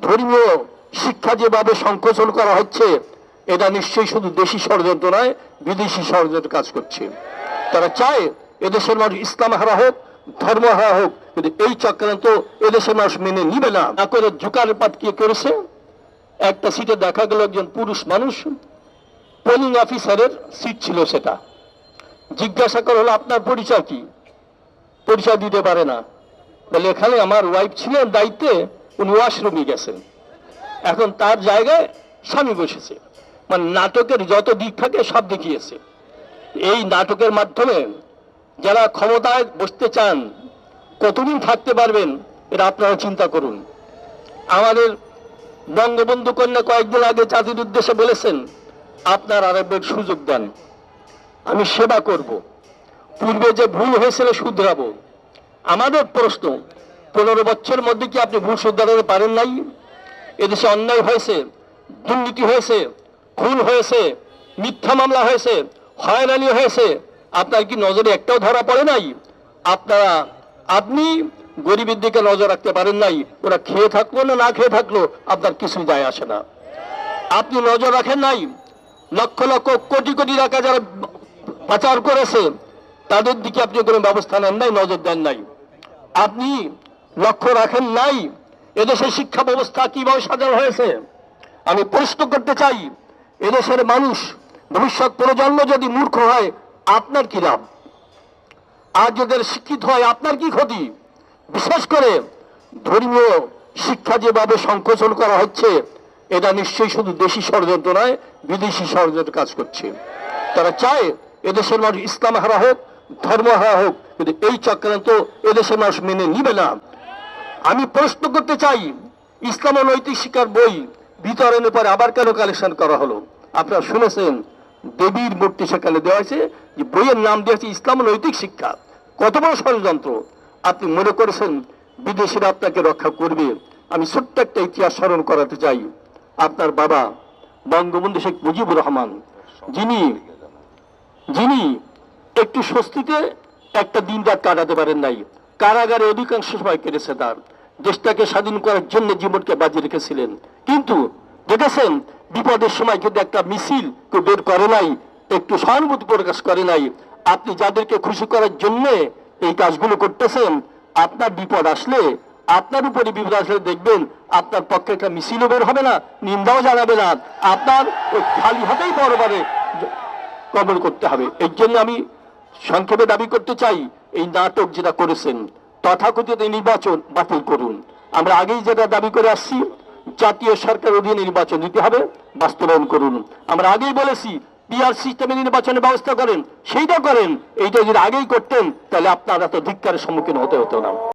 ধর্মীয় শিক্ষা যেভাবে সংকোচন করা হচ্ছে, এটা নিশ্চয়ই শুধু দেশি ষড়যন্ত্র নয়, বিদেশি ষড়যন্ত্র কাজ করছে। তারা চায় এদেশের মানুষ ইসলাম হারা হোক, ধর্ম হারা হোক, কিন্তু এই চক্রান্ত এদেশের মানুষ মেনে নিবে না। করে ঝুকার পাত কি করেছে? একটা সিটে দেখা গেল একজন পুরুষ মানুষ পোলিং অফিসারের সিট ছিল সেটা। জিজ্ঞাসা করা হলো আপনার পরিচয় কি? পরিচয় দিতে পারে না। বলে এখানে আমার ওয়াইফ ছিলেন, দায়িত্বে। উনি ওয়াশরুমে গেছেন। এখন তার জায়গায় স্বামী বসেছে। মানে নাটকের যত দিক থাকে সব দেখিয়েছে। এই নাটকের মাধ্যমে যারা ক্ষমতায় বসতে চান, কতদিন থাকতে পারবেন, এটা আপনারা চিন্তা করুন। আমাদের বঙ্গবন্ধু কন্যা কয়েকদিন আগে জাতির উদ্দেশ্যে বলেছেন, আপনার আরবের সুযোগ দেন। আমি সেবা করব। পূর্বে যে ভুল হয়েছিল শুধরাবো। আমাদের প্রশ্ন পনেরো বছরের মধ্যে কি আপনি ভুল শুধরাতে পারেন নাই? এদেশে অন্যায় হয়েছে, দুর্নীতি হয়েছে, খুন হয়েছে, মিথ্যা মামলা হয়েছে, হয়রানি হয়েছে। আপনার কি নজরে একটাও ধরা পড়ে নাই? আপনারা, আপনি গরিবের দিকে নজর রাখতে পারেন নাই। ওরা খেয়ে থাকল না না খেয়ে থাকল, আপনার কিছু যায় আসে না। আপনি নজর রাখেন নাই। লক্ষ লক্ষ কোটি কোটি টাকা যারা পাচার করেছে, তাদের দিকে আপনি কোনো ব্যবস্থা নেন নাই, নজর দেন নাই। আপনি লক্ষ্য রাখেন নাই। এদেশের শিক্ষা ব্যবস্থা কীভাবে সাজানো হয়েছে? আমি প্রশ্ন করতে চাই, এদেশের মানুষ ভবিষ্যৎ প্রজন্ম যদি মূর্খ হয়, আপনার কি লাভ? আর যদি শিক্ষিত হয়, আপনার কি ক্ষতি? বিশেষ করে ধর্মীয় শিক্ষা যেভাবে সংকোচন করা হচ্ছে, এটা নিশ্চয়ই শুধু দেশি ষড়যন্ত্র নয়, বিদেশি ষড়যন্ত্র কাজ করছে। তারা চায় এদেশের মানুষ ইসলাম হারা হোক, ধর্ম হারা হোক, কিন্তু এই চক্রান্ত এদেশের মানুষ মেনে নিবে না। আমি প্রশ্ন করতে চাই, ইসলাম ও নৈতিক শিক্ষার বই বিতরণের পরে আবার কেন কালেকশন করা হলো? আপনারা শুনেছেন, দেবীর মূর্তি সেখানে দেওয়া হয়েছে, যে বইয়ের নাম দিয়েছে ইসলাম নৈতিক শিক্ষা। কত বড় ষড়যন্ত্র। আপনি মনে করেছেন, বিদেশিরা আপনাকে রক্ষা করবে। আমি ছোট্ট একটা ইতিহাস স্মরণ করাতে চাই। আপনার বাবা বঙ্গবন্ধু শেখ মুজিবুর রহমান, যিনি যিনি একটু স্বস্তিতে একটা দিন রাত কাটাতে পারেন নাই। কারাগারে অধিকাংশ সময় কেটেছে তার। দেশটাকে স্বাধীন করার জন্য জীবনকে বাজি রেখেছিলেন। কিন্তু দেখেছেন, বিপদের সময় কিন্তু একটা মিছিল কেউ বের করে নাই, একটু সহানুভূতি প্রকাশ করে নাই, আপনি যাদেরকে খুশি করার জন্য এই কাজগুলো করতেছেন, আপনার বিপদ আসলে আপনার উপরে বিপদ আসলে দেখবেন, আপনার পক্ষে একটা মিছিলও বের হবে না, নিন্দাও জানাবে না, আপনার ওই খালি হাতেই পরবারে কবল করতে হবে। এর জন্য আমি সংক্ষেপে দাবি করতে চাই, এই নাটক যেটা করেছেন তথাকথিত নির্বাচন বাতিল করুন। আমরা আগেই যেটা দাবি করে আসছি, জাতীয় সরকার অধীনে নির্বাচন দিতে হবে, বাস্তবায়ন করুন। আমরা আগেই বলেছি পিআর সিস্টেমে নির্বাচনের ব্যবস্থা করেন, সেইটা করেন, এইটা যদি আগেই করতেন, তাহলে আপনারা তো ধিক্কারের সম্মুখীন হতে হতো না।